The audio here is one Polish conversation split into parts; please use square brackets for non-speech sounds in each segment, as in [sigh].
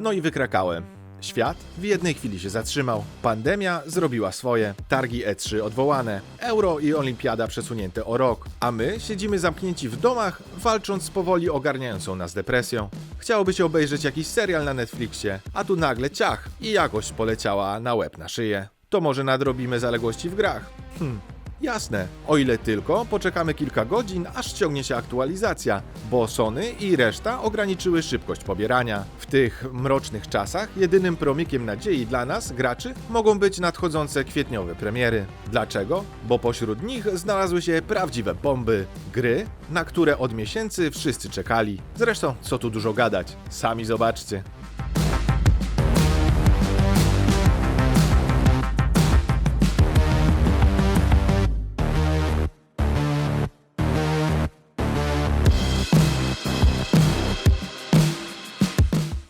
No i wykrakałem. Świat w jednej chwili się zatrzymał. Pandemia zrobiła swoje. Targi E3 odwołane. Euro i Olimpiada przesunięte o rok. A my siedzimy zamknięci w domach, walcząc z powoli ogarniającą nas depresją. Chciałoby się obejrzeć jakiś serial na Netflixie, a tu nagle ciach i jakość poleciała na łeb na szyję. To może nadrobimy zaległości w grach. Hm, Jasne, o ile tylko poczekamy kilka godzin, aż ściągnie się aktualizacja, bo Sony i reszta ograniczyły szybkość pobierania. W tych mrocznych czasach jedynym promykiem nadziei dla nas, graczy, mogą być nadchodzące kwietniowe premiery. Dlaczego? Bo pośród nich znalazły się prawdziwe bomby, gry, na które od miesięcy wszyscy czekali. Zresztą, co tu dużo gadać, sami zobaczcie.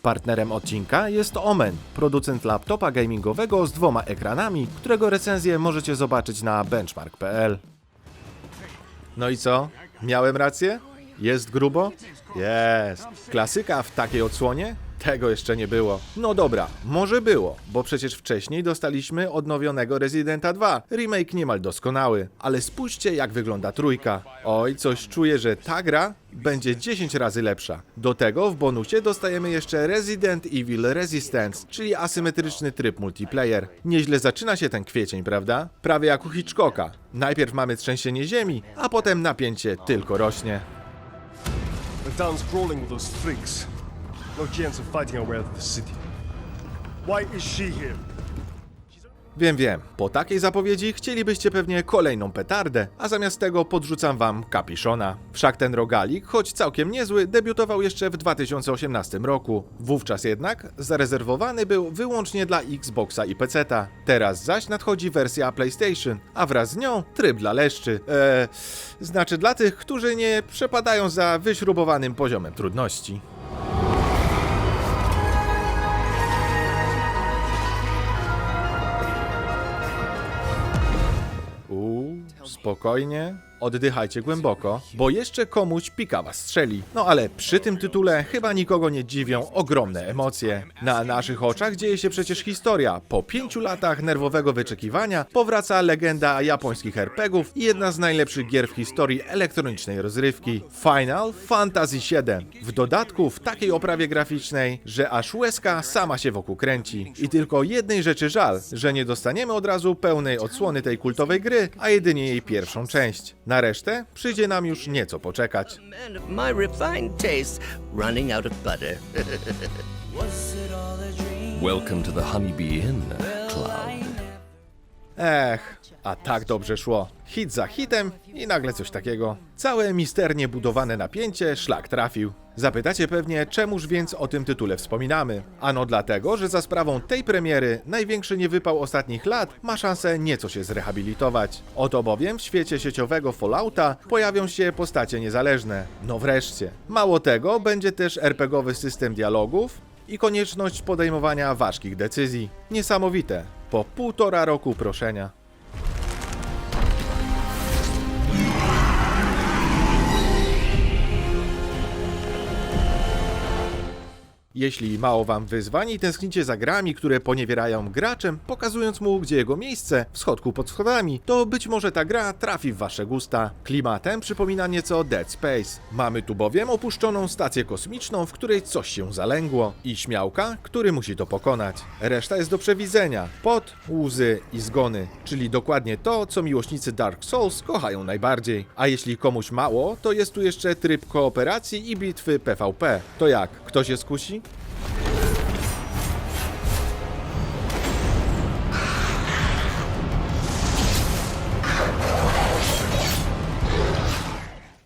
Partnerem odcinka jest Omen, producent laptopa gamingowego z dwoma ekranami, którego recenzję możecie zobaczyć na benchmark.pl. No i co? Miałem rację? Jest grubo? Jest. Klasyka w takiej odsłonie? Tego jeszcze nie było. No dobra, może było, bo przecież wcześniej dostaliśmy odnowionego Residenta 2, remake niemal doskonały, ale spójrzcie jak wygląda trójka. Oj, coś czuję, że ta gra będzie 10 razy lepsza. Do tego w bonusie dostajemy jeszcze Resident Evil Resistance, czyli asymetryczny tryb multiplayer. Nieźle zaczyna się ten kwiecień, prawda? Prawie jak u Hitchcocka. Najpierw mamy trzęsienie ziemi, a potem napięcie tylko rośnie. Crawling with those freaks. No chance of fighting our way out of the city. Why is she here? Wiem, wiem. Po takiej zapowiedzi chcielibyście pewnie kolejną petardę, a zamiast tego podrzucam wam kapiszona. Wszak ten rogalik, choć całkiem niezły, debiutował jeszcze w 2018 roku. Wówczas jednak zarezerwowany był wyłącznie dla Xboxa i PC-ta. Teraz zaś nadchodzi wersja PlayStation, a wraz z nią tryb dla leszczy. Eee, znaczy dla tych, którzy nie przepadają za wyśrubowanym poziomem trudności. Spokojnie. Oddychajcie głęboko, bo jeszcze komuś pika was strzeli. No ale przy tym tytule chyba nikogo nie dziwią ogromne emocje. Na naszych oczach dzieje się przecież historia. Po pięciu latach nerwowego wyczekiwania powraca legenda japońskich RPGów i jedna z najlepszych gier w historii elektronicznej rozrywki. Final Fantasy VII. W dodatku w takiej oprawie graficznej, że aż łezka sama się wokół kręci. I tylko jednej rzeczy żal, że nie dostaniemy od razu pełnej odsłony tej kultowej gry, a jedynie jej pierwszą część. Na resztę przyjdzie nam już nieco poczekać. man of my refined taste running out of butter. [laughs] Welcome to the Honeybee Inn, Cloud. Ech, a tak dobrze szło. Hit za hitem i nagle coś takiego. Całe misternie budowane napięcie szlak trafił. Zapytacie pewnie, czemuż więc o tym tytule wspominamy? Ano dlatego, że za sprawą tej premiery największy niewypał ostatnich lat ma szansę nieco się zrehabilitować. Oto bowiem w świecie sieciowego Fallouta pojawią się postacie niezależne. No wreszcie. Mało tego, będzie też RPGowy system dialogów, i konieczność podejmowania ważkich decyzji. Niesamowite. Po półtora roku proszenia. Jeśli mało wam wyzwań i tęsknicie za grami, które poniewierają graczem, pokazując mu, gdzie jego miejsce, w schodku pod schodami, to być może ta gra trafi w wasze gusta. Klimatem przypomina nieco Dead Space. Mamy tu bowiem opuszczoną stację kosmiczną, w której coś się zalęgło i śmiałka, który musi to pokonać. Reszta jest do przewidzenia. Pot, łzy i zgony, czyli dokładnie to, co miłośnicy Dark Souls kochają najbardziej. A jeśli komuś mało, to jest tu jeszcze tryb kooperacji i bitwy PvP. To jak, ktoś się skusi?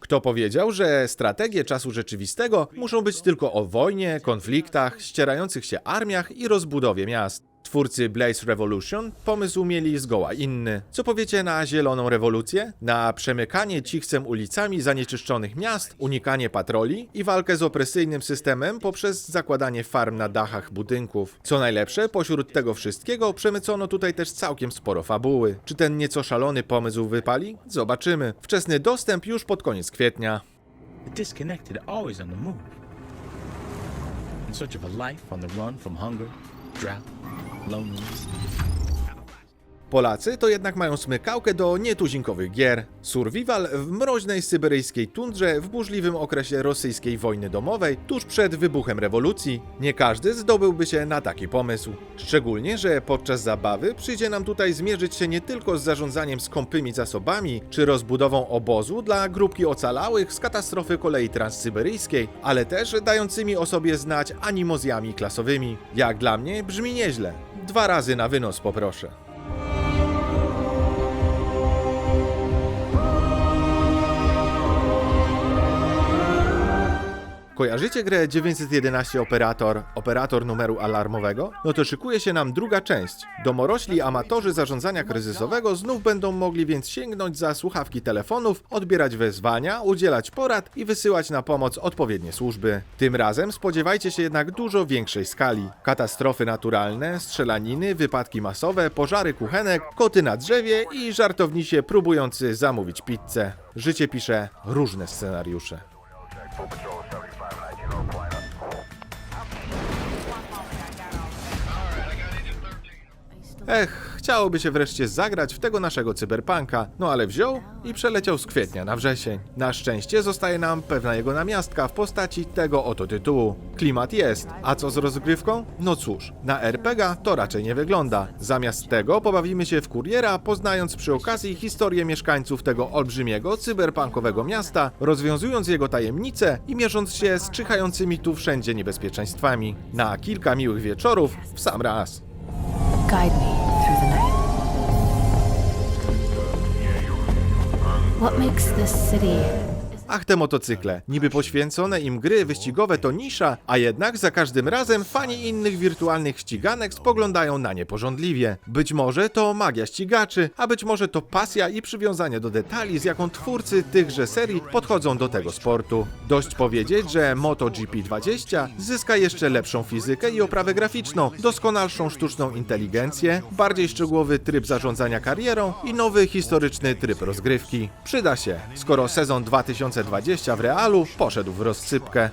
Kto powiedział, że strategie czasu rzeczywistego muszą być tylko o wojnie, konfliktach, ścierających się armiach i rozbudowie miast? Twórcy Blaze Revolution pomysł mieli zgoła inny. Co powiecie na zieloną rewolucję? Na przemykanie cichcem ulicami zanieczyszczonych miast, unikanie patroli i walkę z opresyjnym systemem poprzez zakładanie farm na dachach budynków. Co najlepsze, pośród tego wszystkiego przemycono tutaj też całkiem sporo fabuły. Czy ten nieco szalony pomysł wypali? Zobaczymy. Wczesny dostęp już pod koniec kwietnia. Disconnected always on the move. in search of a life on the run from hunger, drought, loneliness. Polacy to jednak mają smykałkę do nietuzinkowych gier. Survival w mroźnej syberyjskiej tundrze w burzliwym okresie rosyjskiej wojny domowej, tuż przed wybuchem rewolucji. Nie każdy zdobyłby się na taki pomysł. Szczególnie, że podczas zabawy przyjdzie nam tutaj zmierzyć się nie tylko z zarządzaniem skąpymi zasobami, czy rozbudową obozu dla grupki ocalałych z katastrofy kolei transsyberyjskiej, ale też dającymi o sobie znać animozjami klasowymi. Jak dla mnie brzmi nieźle. Dwa razy na wynos poproszę. Kojarzycie grę 911 Operator, operator numeru alarmowego? No to szykuje się nam druga część. Domorośli amatorzy zarządzania kryzysowego znów będą mogli więc sięgnąć za słuchawki telefonów, odbierać wezwania, udzielać porad i wysyłać na pomoc odpowiednie służby. Tym razem spodziewajcie się jednak dużo większej skali. Katastrofy naturalne, strzelaniny, wypadki masowe, pożary kuchenek, koty na drzewie i żartownisie próbujący zamówić pizzę. Życie pisze różne scenariusze. Ech, chciałoby się wreszcie zagrać w tego naszego cyberpunka, no ale wziął i przeleciał z kwietnia na wrzesień. Na szczęście zostaje nam pewna jego namiastka w postaci tego oto tytułu. Klimat jest, a co z rozgrywką? No cóż, na RPG to raczej nie wygląda. Zamiast tego pobawimy się w kuriera, poznając przy okazji historię mieszkańców tego olbrzymiego cyberpunkowego miasta, rozwiązując jego tajemnice i mierząc się z czyhającymi tu wszędzie niebezpieczeństwami. Na kilka miłych wieczorów w sam raz. Guide me through the night. What makes this city Ach, te motocykle. Niby poświęcone im gry wyścigowe to nisza, a jednak za każdym razem fani innych wirtualnych ściganek spoglądają na nie pożądliwie. Być może to magia ścigaczy, a być może to pasja i przywiązanie do detali, z jaką twórcy tychże serii podchodzą do tego sportu. Dość powiedzieć, że MotoGP 20 zyska jeszcze lepszą fizykę i oprawę graficzną, doskonalszą sztuczną inteligencję, bardziej szczegółowy tryb zarządzania karierą i nowy historyczny tryb rozgrywki. Przyda się, skoro sezon 2020 w realu poszedł w rozsypkę.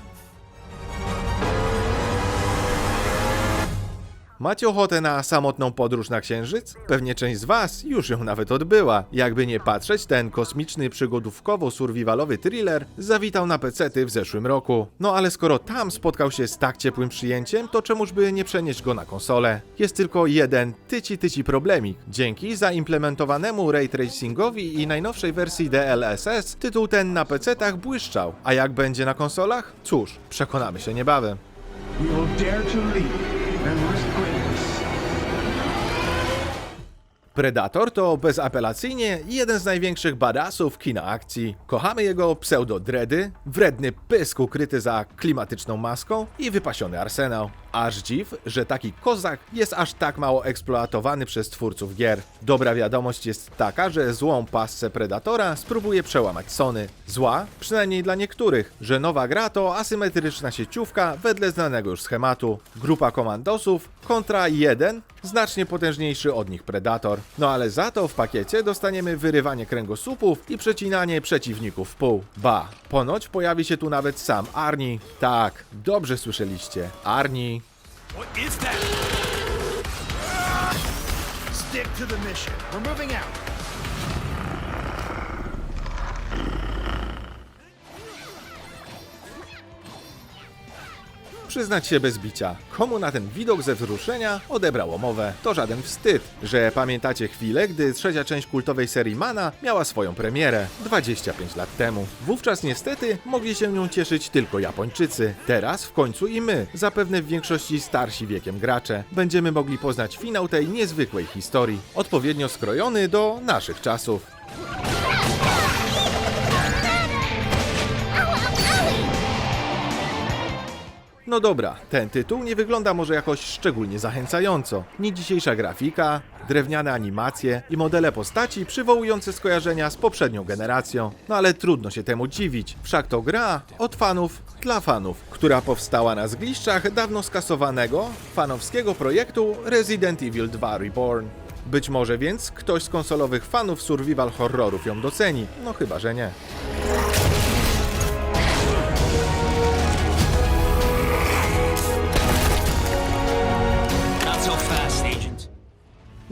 Macie ochotę na samotną podróż na Księżyc? Pewnie część z Was już ją nawet odbyła. Jakby nie patrzeć, ten kosmiczny przygodówkowo-survivalowy thriller zawitał na pecety w zeszłym roku. No ale skoro tam spotkał się z tak ciepłym przyjęciem, to czemuż by nie przenieść go na konsolę? Jest tylko jeden tyci tyci problemik. Dzięki zaimplementowanemu ray tracingowi i najnowszej wersji DLSS tytuł ten na pecetach błyszczał. A jak będzie na konsolach? Cóż, przekonamy się niebawem. We will dare to lead and risk Predator to bezapelacyjnie jeden z największych badassów kina akcji. Kochamy jego pseudo-dredy, wredny pysk ukryty za klimatyczną maską i wypasiony arsenał. Aż dziw, że taki kozak jest aż tak mało eksploatowany przez twórców gier. Dobra wiadomość jest taka, że złą pasce Predatora spróbuje przełamać Sony. Zła, przynajmniej dla niektórych, że nowa gra to asymetryczna sieciówka wedle znanego już schematu. Grupa komandosów kontra jeden, znacznie potężniejszy od nich Predator. No ale za to w pakiecie dostaniemy wyrywanie kręgosłupów i przecinanie przeciwników w pół. Ba, ponoć pojawi się tu nawet sam Arni. Tak, dobrze słyszeliście. Arni. What is that? Stick to the mission. We're moving out. Przyznać się bez bicia, komu na ten widok ze wzruszenia odebrało mowę. To żaden wstyd, że pamiętacie chwilę, gdy trzecia część kultowej serii Mana miała swoją premierę 25 lat temu. Wówczas niestety mogli się nią cieszyć tylko Japończycy. Teraz w końcu i my, zapewne w większości starsi wiekiem gracze, będziemy mogli poznać finał tej niezwykłej historii, odpowiednio skrojony do naszych czasów. No dobra, ten tytuł nie wygląda może jakoś szczególnie zachęcająco. Nie dzisiejsza grafika, drewniane animacje i modele postaci przywołujące skojarzenia z poprzednią generacją. No ale trudno się temu dziwić, wszak to gra od fanów dla fanów, która powstała na zgliszczach dawno skasowanego fanowskiego projektu Resident Evil 2 Reborn. Być może więc ktoś z konsolowych fanów survival horrorów ją doceni, no chyba, że nie.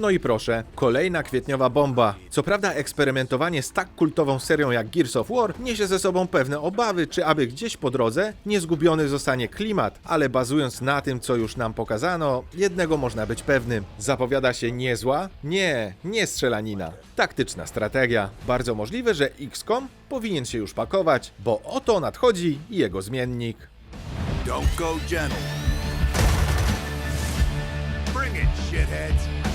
No i proszę, kolejna kwietniowa bomba. Co prawda eksperymentowanie z tak kultową serią jak Gears of War niesie ze sobą pewne obawy, czy aby gdzieś po drodze nie zgubiony zostanie klimat, ale bazując na tym, co już nam pokazano, jednego można być pewnym. Zapowiada się niezła? Nie, nie strzelanina. Taktyczna strategia. Bardzo możliwe, że XCOM powinien się już pakować, bo oto nadchodzi jego zmiennik. Don't go gentle. Bring it, shitheads.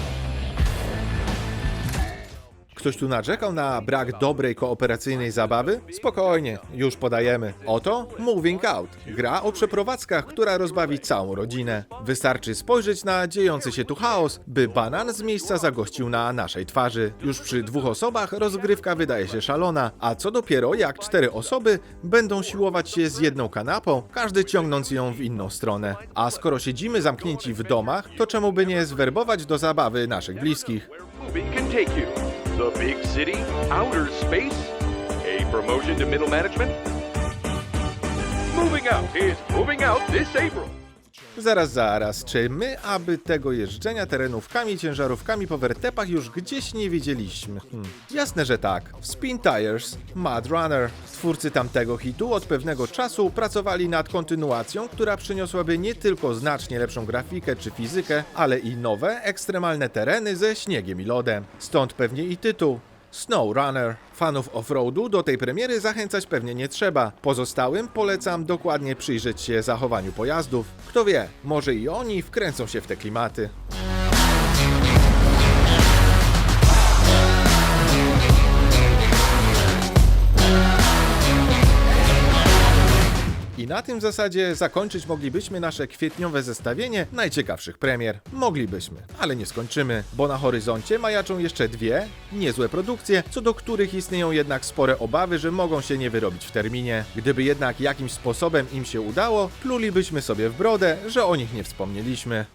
Ktoś tu narzekał na brak dobrej kooperacyjnej zabawy? Spokojnie, już podajemy. Oto Moving Out. Gra o przeprowadzkach, która rozbawi całą rodzinę. Wystarczy spojrzeć na dziejący się tu chaos, by banan z miejsca zagościł na naszej twarzy. Już przy dwóch osobach rozgrywka wydaje się szalona, a co dopiero jak cztery osoby będą siłować się z jedną kanapą, każdy ciągnąc ją w inną stronę. A skoro siedzimy zamknięci w domach, to czemu by nie zwerbować do zabawy naszych bliskich? Take you. The big city, outer space, a promotion to middle management. Moving Out is moving out this April. Zaraz, zaraz, czy my, aby tego jeżdżenia terenówkami, ciężarówkami po wertepach już gdzieś nie widzieliśmy? Hmm. Jasne, że tak. W Spin Tires, Mad Runner, twórcy tamtego hitu od pewnego czasu pracowali nad kontynuacją, która przyniosłaby nie tylko znacznie lepszą grafikę czy fizykę, ale i nowe, ekstremalne tereny ze śniegiem i lodem. Stąd pewnie i tytuł. Snow Runner. Fanów offroadu do tej premiery zachęcać pewnie nie trzeba. Pozostałym polecam dokładnie przyjrzeć się zachowaniu pojazdów. Kto wie, może i oni wkręcą się w te klimaty. I na tym zasadzie zakończyć moglibyśmy nasze kwietniowe zestawienie najciekawszych premier. Moglibyśmy, ale nie skończymy, bo na horyzoncie majaczą jeszcze dwie niezłe produkcje, co do których istnieją jednak spore obawy, że mogą się nie wyrobić w terminie. Gdyby jednak jakimś sposobem im się udało, plulibyśmy sobie w brodę, że o nich nie wspomnieliśmy.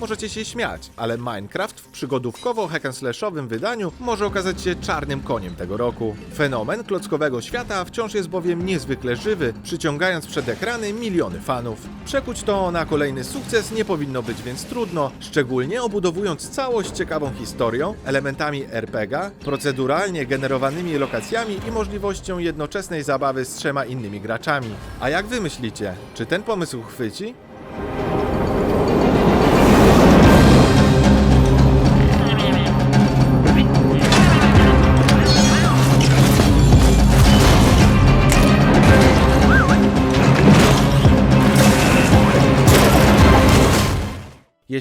Możecie się śmiać, ale Minecraft w przygodówkowo-hack-and-slashowym wydaniu może okazać się czarnym koniem tego roku. Fenomen klockowego świata wciąż jest bowiem niezwykle żywy, przyciągając przed ekrany miliony fanów. Przekuć to na kolejny sukces nie powinno być więc trudno, szczególnie obudowując całość ciekawą historią, elementami RPG, proceduralnie generowanymi lokacjami i możliwością jednoczesnej zabawy z trzema innymi graczami. A jak wy myślicie, czy ten pomysł chwyci?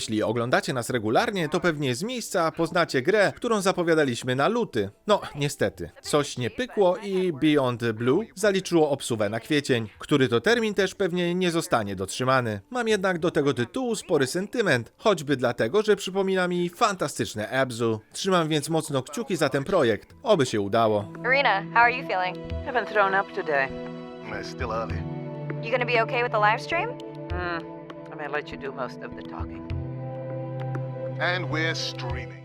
Jeśli oglądacie nas regularnie, to pewnie z miejsca poznacie grę, którą zapowiadaliśmy na luty. No, niestety, coś nie pykło i Beyond Blue zaliczyło obsuwę na kwiecień, który to termin też pewnie nie zostanie dotrzymany. Mam jednak do tego tytułu spory sentyment, choćby dlatego, że przypomina mi fantastyczne Abzu. Trzymam więc mocno kciuki za ten projekt, oby się udało. Arena, how are you feeling? I've been thrown up today. It's still early. You gonna be okay with the live stream? Hmm. I may let you do most of the talking. And we're streaming.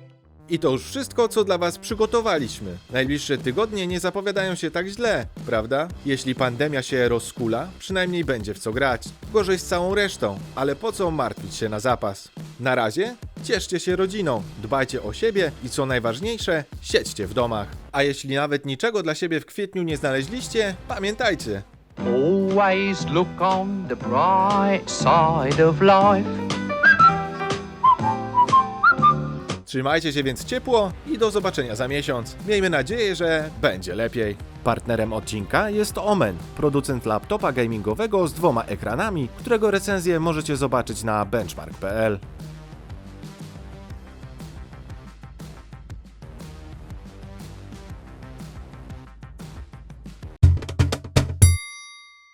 I to już wszystko, co dla Was przygotowaliśmy. Najbliższe tygodnie nie zapowiadają się tak źle, prawda? Jeśli pandemia się rozkula, przynajmniej będzie w co grać. Gorzej z całą resztą, ale po co martwić się na zapas? Na razie cieszcie się rodziną, dbajcie o siebie i co najważniejsze, siedźcie w domach. A jeśli nawet niczego dla siebie w kwietniu nie znaleźliście, pamiętajcie, Always look on the bright side of life. Trzymajcie się więc ciepło i do zobaczenia za miesiąc. Miejmy nadzieję, że będzie lepiej. Partnerem odcinka jest Omen, producent laptopa gamingowego z dwoma ekranami, którego recenzję możecie zobaczyć na benchmark.pl.